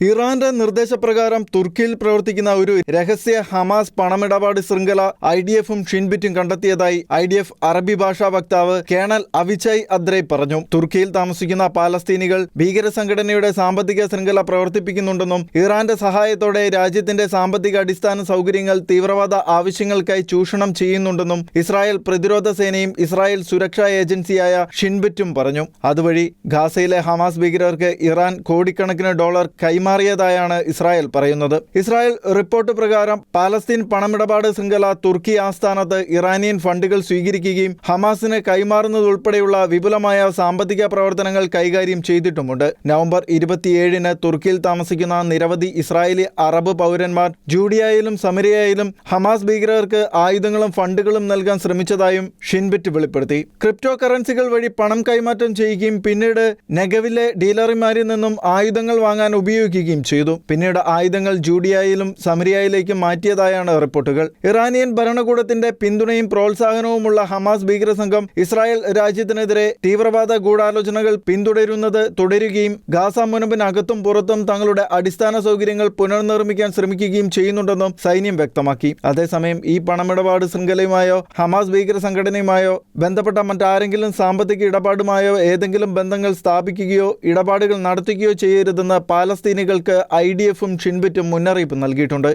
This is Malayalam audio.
ഇറാന്റെ നിർദ്ദേശപ്രകാരം തുർക്കിയിൽ പ്രവർത്തിക്കുന്ന ഒരു രഹസ്യ ഹമാസ് പണമിടപാട് ശൃംഖല ഐ ഡി എഫും ഷിൻബിറ്റും കണ്ടെത്തിയതായി ഐ ഡി എഫ് അറബി ഭാഷാ വക്താവ് കേണൽ അവിചായ് അദ്രൈ പറഞ്ഞു. തുർക്കിയിൽ താമസിക്കുന്ന പാലസ്തീനികൾ ഭീകര സംഘടനയുടെ സാമ്പത്തിക ശൃംഖല പ്രവർത്തിപ്പിക്കുന്നുണ്ടെന്നും ഇറാന്റെ സഹായത്തോടെ രാജ്യത്തിന്റെ സാമ്പത്തിക അടിസ്ഥാന സൗകര്യങ്ങൾ തീവ്രവാദ ആവശ്യങ്ങൾക്കായി ചൂഷണം ചെയ്യുന്നുണ്ടെന്നും ഇസ്രായേൽ പ്രതിരോധ സേനയും ഇസ്രായേൽ സുരക്ഷാ ഏജൻസിയായ ഷിൻബിറ്റും പറഞ്ഞു. അതുവഴി ഗാസയിലെ ഹമാസ് ഭീകരർക്ക് ഇറാൻ കോടിക്കണക്കിന് ഡോളർ കൈമാറിയതായാണ് ഇസ്രായേൽ പറയുന്നത്. ഇസ്രായേൽ റിപ്പോർട്ട് പ്രകാരം പാലസ്തീൻ പണമിടപാട് ശൃംഖല തുർക്കി ആസ്ഥാനത്ത് ഇറാനിയൻ ഫണ്ടുകൾ സ്വീകരിക്കുകയും ഹമാസിന് കൈമാറുന്നതുൾപ്പെടെയുള്ള വിപുലമായ സാമ്പത്തിക പ്രവർത്തനങ്ങൾ കൈകാര്യം ചെയ്തിട്ടുമുണ്ട്. നവംബർ ഇരുപത്തിയേഴിന് തുർക്കിയിൽ താമസിക്കുന്ന നിരവധി ഇസ്രായേലി അറബ് പൗരന്മാർ ജൂഡിയയിലും സമരിയയിലും ഹമാസ് ഭീകരർക്ക് ആയുധങ്ങളും ഫണ്ടുകളും നൽകാൻ ശ്രമിച്ചതായും ഷിൻബിറ്റ് വെളിപ്പെടുത്തി. ക്രിപ്റ്റോ കറൻസികൾ വഴി പണം കൈമാറ്റം ചെയ്യുകയും പിന്നീട് നെഗവിലെ ഡീലർമാരിൽ നിന്നും ആയുധങ്ങൾ വാങ്ങാൻ ഉപയോഗിക്കുകയും ചെയ്തു. പിന്നീട് ആയുധങ്ങൾ ജൂഡിയയിലും സമരിയയിലേക്കും മാറ്റിയതായാണ് റിപ്പോർട്ടുകൾ. ഇറാനിയൻ ഭരണകൂടത്തിന്റെ പിന്തുണയും പ്രോത്സാഹനവുമുള്ള ഹമാസ് ഭീകര സംഘം ഇസ്രായേൽ രാജ്യത്തിനെതിരെ തീവ്രവാദ ഗൂഢാലോചനകൾ പിന്തുടരുന്നത് തുടരുകയും ഗാസ മുനമ്പിനകത്തും പുറത്തും തങ്ങളുടെ അടിസ്ഥാന സൗകര്യങ്ങൾ പുനർനിർമ്മിക്കാൻ ശ്രമിക്കുകയും ചെയ്യുന്നുണ്ടെന്നും സൈന്യം വ്യക്തമാക്കി. അതേസമയം ഈ പണമിടപാട് ശൃംഖലയുമായോ ഹമാസ് ഭീകര സംഘടനയുമായോ ബന്ധപ്പെട്ട മറ്റാരെങ്കിലും സാമ്പത്തിക ഇടപാടുമായോ ഏതെങ്കിലും ബന്ധങ്ങൾ സ്ഥാപിക്കുകയോ ഇടപാടുകൾ നടത്തുകയോ ചെയ്യരുതെന്ന് പാലസ്തീനികൾക്ക് ഐ ഡി എഫും ഷിൻബിറ്റും മുന്നറിയിപ്പ് നൽകിയിട്ടുണ്ട്.